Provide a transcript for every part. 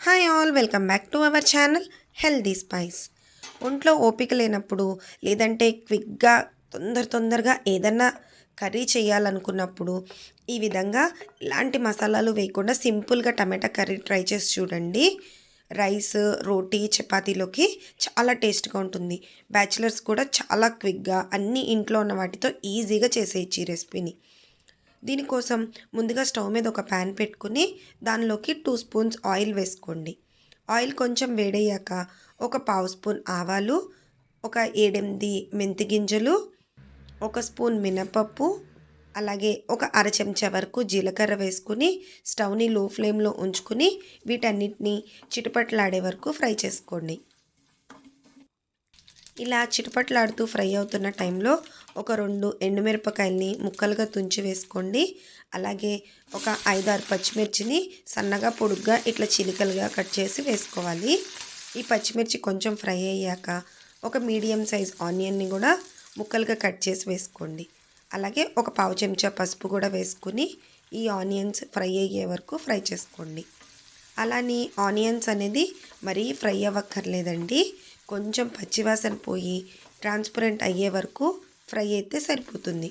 Hi all welcome back to our channel healthy spice. ఒంట్లో ఓపిక లేనప్పుడు లేదంటే క్విక్గా తొందర తొందరగా ఏదన్నా కర్రీ చేయాలనుకున్నప్పుడు ఈ విధంగా ఇలాంటి మసాలాలు వేయకుండా సింపుల్గా టమాటా కర్రీ ట్రై చేసి చూడండి. రైస్ రోటీ చపాతీలోకి చాలా టేస్ట్గా ఉంటుంది. బ్యాచిలర్స్ కూడా చాలా క్విక్గా అన్ని ఇంట్లో ఉన్న వాటితో ఈజీగా చేసేయచ్చు ఈ రెసిపీని. దీనికోసం ముందుగా స్టవ్ మీద ఒక ప్యాన్ పెట్టుకుని దానిలోకి టూ స్పూన్స్ ఆయిల్ వేసుకోండి. ఆయిల్ కొంచెం వేడయ్యాక ఒక పావు స్పూన్ ఆవాలు ఒక ఏడెనిమిది మెంతి గింజలు ఒక స్పూన్ మినపప్పు అలాగే ఒక అర చెంచా వరకు జీలకర్ర వేసుకుని స్టవ్ని లో ఫ్లేమ్లో ఉంచుకుని వీటన్నిటిని చిటపట్లాడే వరకు ఫ్రై చేసుకోండి. ఇలా చిటపట్లాడుతూ ఫ్రై అవుతున్న టైంలో ఒక రెండు ఎండుమిరపకాయల్ని ముక్కలుగా తుంచి వేసుకోండి. అలాగే ఒక ఐదారు పచ్చిమిర్చిని సన్నగా పొడుగ్గా ఇట్లా చిలికలుగా కట్ చేసి వేసుకోవాలి. ఈ పచ్చిమిర్చి కొంచెం ఫ్రై అయ్యాక ఒక మీడియం సైజ్ ఆనియన్ని కూడా ముక్కలుగా కట్ చేసి వేసుకోండి. అలాగే ఒక పావు చెంచా పసుపు కూడా వేసుకుని ఈ ఆనియన్స్ ఫ్రై అయ్యే వరకు ఫ్రై చేసుకోండి. అలానే ఆనియన్స్ అనేది మరీ ఫ్రై అవ్వక్కర్లేదండి. కొంచెం పచ్చివాసన పోయి ట్రాన్స్పరెంట్ అయ్యే వరకు ఫ్రై అయితే సరిపోతుంది.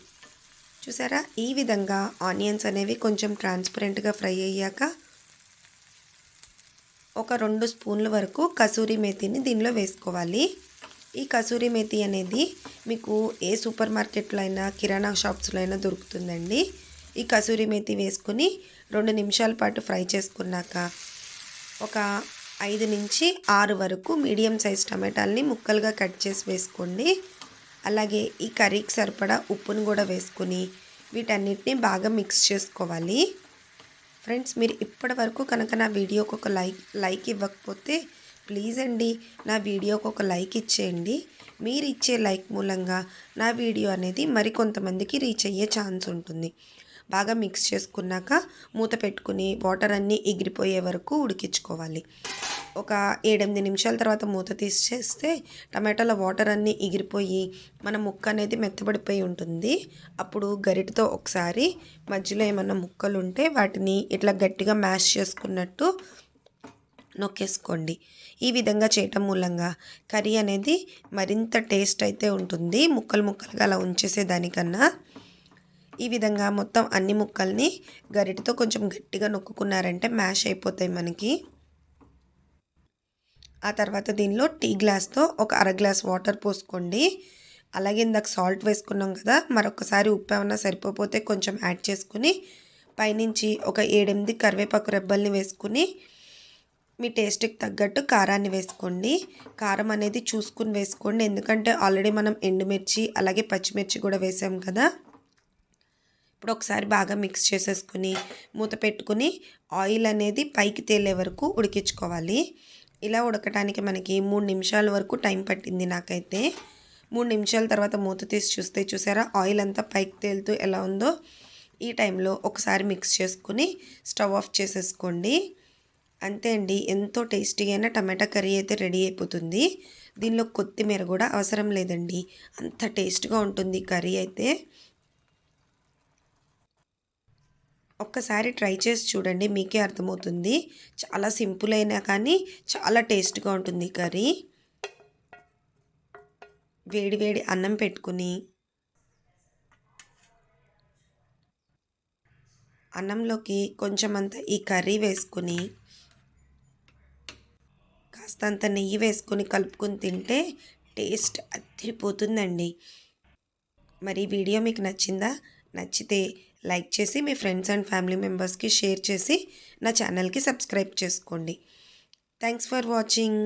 చూసారా? ఈ విధంగా ఆనియన్స్ అనేవి కొంచెం ట్రాన్స్పరెంట్గా ఫ్రై అయ్యాక ఒక రెండు స్పూన్ల వరకు కసూరి మేతిని దీనిలో వేసుకోవాలి. ఈ కసూరి మేతి అనేది మీకు ఏ సూపర్ మార్కెట్లో అయినా కిరాణా షాప్స్లో అయినా దొరుకుతుందండి. ఈ కసూరి మేతి వేసుకుని రెండు నిమిషాల పాటు ఫ్రై చేసుకున్నాక ఒక ఐదు నుంచి ఆరు వరకు మీడియం సైజ్ టమాటాలని ముక్కలుగా కట్ చేసి వేసుకోండి. అలాగే ఈ కర్రీకి సరిపడా ఉప్పును కూడా వేసుకుని వీటన్నిటిని బాగా మిక్స్ చేసుకోవాలి. ఫ్రెండ్స్ మీరు ఇప్పటి వరకు కనుక నా వీడియోకి ఒక లైక్ లైక్ ఇవ్వకపోతే ప్లీజ్ అండి నా వీడియోకి ఒక లైక్ ఇచ్చేయండి. మీరు ఇచ్చే లైక్ మూలంగా నా వీడియో అనేది మరికొంతమందికి రీచ్ అయ్యే ఛాన్స్ ఉంటుంది. బాగా మిక్స్ చేసుకున్నాక మూత పెట్టుకుని వాటర్ అన్నీ ఎగిరిపోయే వరకు ఉడికించుకోవాలి. ఒక ఏడెనిమిది నిమిషాల తర్వాత మూత తీసేస్తే టమాటాల వాటర్ అన్నీ ఎగిరిపోయి మన ముక్క అనేది మెత్తబడిపోయి ఉంటుంది. అప్పుడు గరిటతో ఒకసారి మధ్యలో ఏమన్నా ముక్కలు ఉంటే వాటిని ఇట్లా గట్టిగా మ్యాష్ చేసుకున్నట్టు నొక్కేసుకోండి. ఈ విధంగా చేయటం మూలంగా కర్రీ అనేది మరింత టేస్ట్ అయితే ఉంటుంది. ముక్కలు ముక్కలుగా అలా ఉంచేసే దానికన్నా ఈ విధంగా మొత్తం అన్ని ముక్కల్ని గరిటతో కొంచెం గట్టిగా నొక్కుకున్నారంటే మ్యాష్ అయిపోతాయి మనకి. ఆ తర్వాత దీనిలో టీ గ్లాస్తో ఒక అర గ్లాస్ వాటర్ పోసుకోండి. అలాగే ఇందాక సాల్ట్ వేసుకున్నాం కదా మరొకసారి ఉప్పు ఏమన్నా సరిపోతే కొంచెం యాడ్ చేసుకుని పైనుంచి ఒక ఏడెనిమిది కరివేపాకు రెబ్బల్ని వేసుకుని మీ టేస్ట్కి తగ్గట్టు కారాన్ని వేసుకోండి. కారం అనేది చూసుకుని వేసుకోండి. ఎందుకంటే ఆల్రెడీ మనం ఎండుమిర్చి అలాగే పచ్చిమిర్చి కూడా వేసాం కదా. ఇప్పుడు ఒకసారి బాగా మిక్స్ చేసేసుకుని మూత పెట్టుకుని ఆయిల్ అనేది పైకి తేలే వరకు ఉడికించుకోవాలి. ఇలా ఉడకటానికి మనకి మూడు నిమిషాల వరకు టైం పట్టింది నాకైతే. మూడు నిమిషాల తర్వాత మూత తీసి చూస్తే చూసారా? ఆయిల్ అంతా పైకి తేలుతూ ఎలా ఉందో ఈ టైంలో ఒకసారి మిక్స్ చేసుకుని స్టవ్ ఆఫ్ చేసేసుకోండి. అంతే అండి ఎంతో టేస్టీ అయిన టమాటా కర్రీ అయితే రెడీ అయిపోతుంది. దీనిలో కొత్తిమీర కూడా అవసరం లేదండి అంత టేస్ట్గా ఉంటుంది కర్రీ అయితే. ఒక్కసారి ట్రై చేసి చూడండి మీకే అర్థమవుతుంది. చాలా సింపుల్ అయినా కానీ చాలా టేస్ట్గా ఉంటుంది కర్రీ. వేడి వేడి అన్నం పెట్టుకుని అన్నంలోకి కొంచెం అంత ఈ కర్రీ వేసుకుని కాస్తంత నెయ్యి వేసుకొని కలుపుకొని తింటే టేస్ట్ అదిరిపోతుందండి మరి వీడియో మీకు నచ్చిందా? నచ్చితే లైక్ చేసి మీ ఫ్రెండ్స్ అండ్ ఫ్యామిలీ మెంబర్స్కి షేర్ చేసి నా ఛానల్కి సబ్స్క్రైబ్ చేసుకోండి. Thanks for watching.